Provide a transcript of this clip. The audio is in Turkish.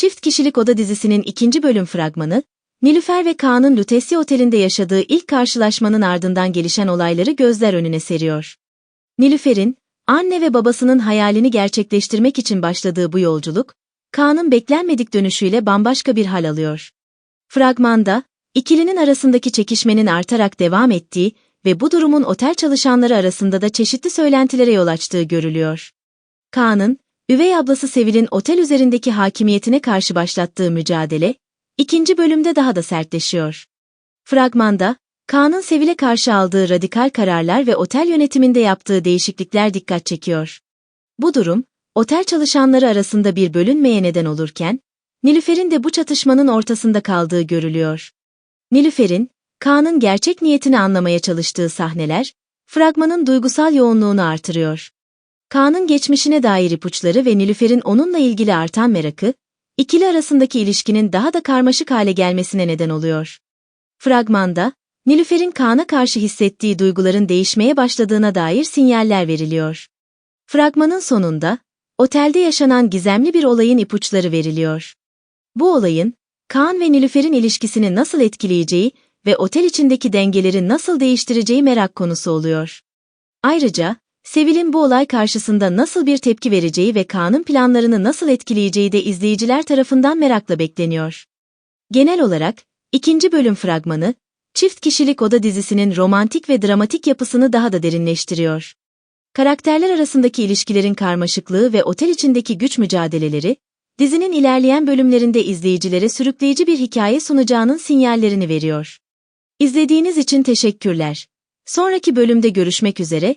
Çift Kişilik Oda dizisinin ikinci bölüm fragmanı, Nilüfer ve Kaan'ın Lutesya Oteli'nde yaşadığı ilk karşılaşmanın ardından gelişen olayları gözler önüne seriyor. Nilüfer'in, anne ve babasının hayalini gerçekleştirmek için başladığı bu yolculuk, Kaan'ın beklenmedik dönüşüyle bambaşka bir hal alıyor. Fragmanda, ikilinin arasındaki çekişmenin artarak devam ettiği ve bu durumun otel çalışanları arasında da çeşitli söylentilere yol açtığı görülüyor. Kaan'ın, üvey ablası Sevil'in otel üzerindeki hakimiyetine karşı başlattığı mücadele, ikinci bölümde daha da sertleşiyor. Fragmanda, Kaan'ın Sevil'e karşı aldığı radikal kararlar ve otel yönetiminde yaptığı değişiklikler dikkat çekiyor. Bu durum, otel çalışanları arasında bir bölünmeye neden olurken, Nilüfer'in de bu çatışmanın ortasında kaldığı görülüyor. Nilüfer'in, Kaan'ın gerçek niyetini anlamaya çalıştığı sahneler, fragmanın duygusal yoğunluğunu artırıyor. Kaan'ın geçmişine dair ipuçları ve Nilüfer'in onunla ilgili artan merakı, ikili arasındaki ilişkinin daha da karmaşık hale gelmesine neden oluyor. Fragmanda, Nilüfer'in Kaan'a karşı hissettiği duyguların değişmeye başladığına dair sinyaller veriliyor. Fragmanın sonunda, otelde yaşanan gizemli bir olayın ipuçları veriliyor. Bu olayın, Kaan ve Nilüfer'in ilişkisini nasıl etkileyeceği ve otel içindeki dengeleri nasıl değiştireceği merak konusu oluyor. Ayrıca, Sevil'in bu olay karşısında nasıl bir tepki vereceği ve Kaan'ın planlarını nasıl etkileyeceği de izleyiciler tarafından merakla bekleniyor. Genel olarak, ikinci bölüm fragmanı, Çift Kişilik Oda dizisinin romantik ve dramatik yapısını daha da derinleştiriyor. Karakterler arasındaki ilişkilerin karmaşıklığı ve otel içindeki güç mücadeleleri, dizinin ilerleyen bölümlerinde izleyicilere sürükleyici bir hikaye sunacağının sinyallerini veriyor. İzlediğiniz için teşekkürler. Sonraki bölümde görüşmek üzere,